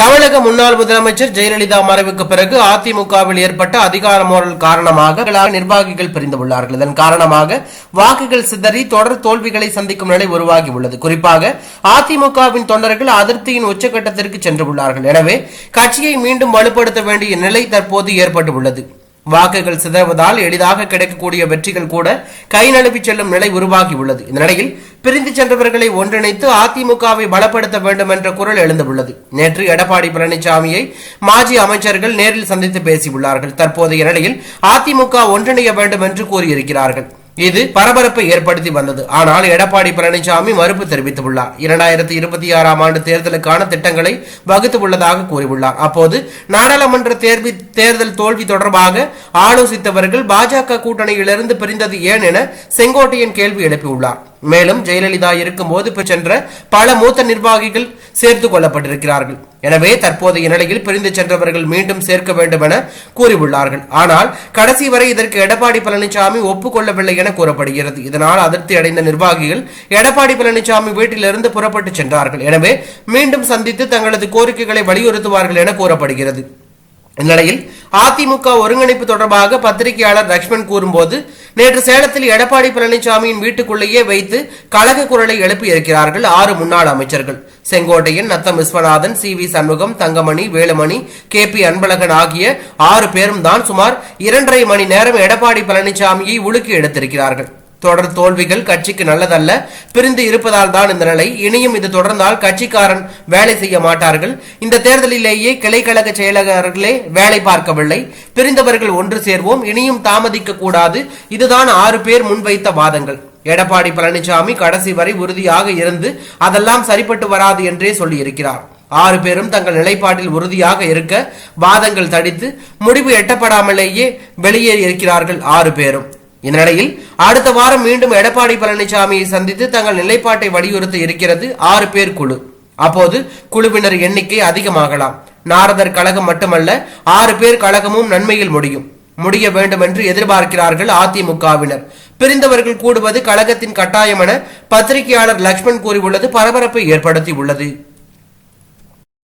தமிழக முன்னாள் முதலமைச்சர் ஜெயலலிதா மறைவுக்கு பிறகு அதிமுகவில் ஏற்பட்ட அதிகார மோதல் காரணமாக நிர்வாகிகள் பிரிந்துள்ளார்கள். இதன் காரணமாக வாக்குகள் சிதறி தொடர் தோல்விகளை சந்திக்கும் நிலை உருவாகி உள்ளது. குறிப்பாக அதிமுகவின் தொண்டர்கள் அதிருப்தியின் உச்சகட்டத்திற்கு சென்றுள்ளார்கள். எனவே கட்சியை மீண்டும் வலுப்படுத்த வேண்டிய நிலை தற்போது ஏற்பட்டுள்ளது வாக்குகள் சிதறுவதால் எளிதாக கிடைக்கக்கூடிய வெற்றிகள் கூட கை நழுவி செல்லும் நிலை உருவாகியுள்ளது. இந்த நிலையில் பிரிந்து சென்றவர்களை ஒன்றிணைத்து அதிமுகவை பலப்படுத்த வேண்டும் என்ற குரல் எழுந்துள்ளது. நேற்று எடப்பாடி பழனிசாமியை மாஜி அமைச்சர்கள் நேரில் சந்தித்து பேசியுள்ளார்கள். தற்போதைய நிலையில் அதிமுக ஒன்றிணைய வேண்டும் என்று கூறியிருக்கிறார்கள். இது பரபரப்பை ஏற்படுத்தி வந்தது. ஆனால் எடப்பாடி பழனிசாமி மறுப்பு தெரிவித்துள்ளார். இரண்டாயிரத்தி இருபத்தி ஆறாம் ஆண்டு தேர்தலுக்கான திட்டங்களை வகுத்து உள்ளதாக கூறியுள்ளார். அப்போது நாடாளுமன்ற தேர்வி தேர்தல் தோல்வி தொடர்பாக ஆலோசித்தவர்கள் பாஜக கூட்டணியிலிருந்து பிரிந்தது ஏன் என செங்கோட்டையன் கேள்வி எழுப்பியுள்ளார். மேலும் ஜெயலலிதா இருக்கும்போது சென்ற பல மூத்த நிர்வாகிகள் சேர்த்துக் கொள்ளப்பட்டிருக்கிறார்கள். எனவே தற்போதைய நிலையில் பிரிந்து சென்றவர்கள் மீண்டும் சேர்க்க வேண்டும் என கூறியுள்ளார்கள். ஆனால் கடைசி வரை இதற்கு எடப்பாடி பழனிசாமி ஒப்புக்கொள்ளவில்லை என கூறப்படுகிறது. இதனால் அதிருப்தி அடைந்த நிர்வாகிகள் எடப்பாடி பழனிசாமி வீட்டிலிருந்து புறப்பட்டு சென்றார்கள். எனவே மீண்டும் சந்தித்து தங்களது கோரிக்கைகளை வலியுறுத்துவார்கள் என கூறப்படுகிறது. இந்நிலையில் அதிமுக ஒருங்கிணைப்பு தொடர்பாக பத்திரிகையாளர் லக்ஷ்மண் கூறும்போது நேற்று சேலத்தில் எடப்பாடி பழனிசாமியின் வீட்டுக்குள்ளேயே வைத்து கழக குரலை எழுப்பியிருக்கிறார்கள் ஆறு முன்னாள் அமைச்சர்கள். Sengottaiyan Natham Viswanathan C V Shanmugam Thangamani Velumani K P Anbazhagan ஆகிய ஆறு பேரும் தான் சுமார் இரண்டரை மணி நேரம் எடப்பாடி பழனிசாமியை உலுக்கி எடுத்திருக்கிறார்கள். தொடர் தோல்விகள் கட்சிக்கு நல்லதல்ல. பிரிந்து இருப்பதால் தான் இந்த நிலை. இனியும் இது தொடர்ந்தால் கட்சிக்காரன் வேலை செய்ய மாட்டார்கள். இந்த தேர்தலிலேயே கிளைக்கழக செயலகர்களே வேலை பார்க்கவில்லை. பிரிந்தவர்கள் ஒன்று சேர்வோம். இனியும் தாமதிக்க கூடாது. இதுதான் ஆறு பேர் முன்வைத்த வாதங்கள். எடப்பாடி பழனிசாமி கடைசி வரை உறுதியாக இருந்து அதெல்லாம் சரிப்பட்டு வராது என்றே சொல்லியிருக்கிறார். ஆறு பேரும் தங்கள் நிலைப்பாட்டில் உறுதியாக இருக்க வாதங்கள் தடித்து முடிவு எட்டப்படாமலேயே வெளியேறி இருக்கிறார்கள் ஆறு பேரும். இந்நிலையில் அடுத்த வாரம் மீண்டும் எடப்பாடி பழனிசாமியை சந்தித்து தங்கள் நிலைப்பாட்டை வலியுறுத்த இருக்கிறது ஆறு பேர் குழு. அப்போது குழுவினர் எண்ணிக்கை அதிகமாகலாம். நாரதர் கழகம் மட்டுமல்ல ஆறு பேர் கழகமும் நன்மையில் முடியும். முடிய வேண்டும் என்று எதிர்பார்க்கிறார்கள் அதிமுகவினர். பிரிந்தவர்கள் கூடுவது கழகத்தின் கட்டாயம் என பத்திரிகையாளர் லக்ஷ்மண் கூறியுள்ளது பரபரப்பை ஏற்படுத்தி உள்ளது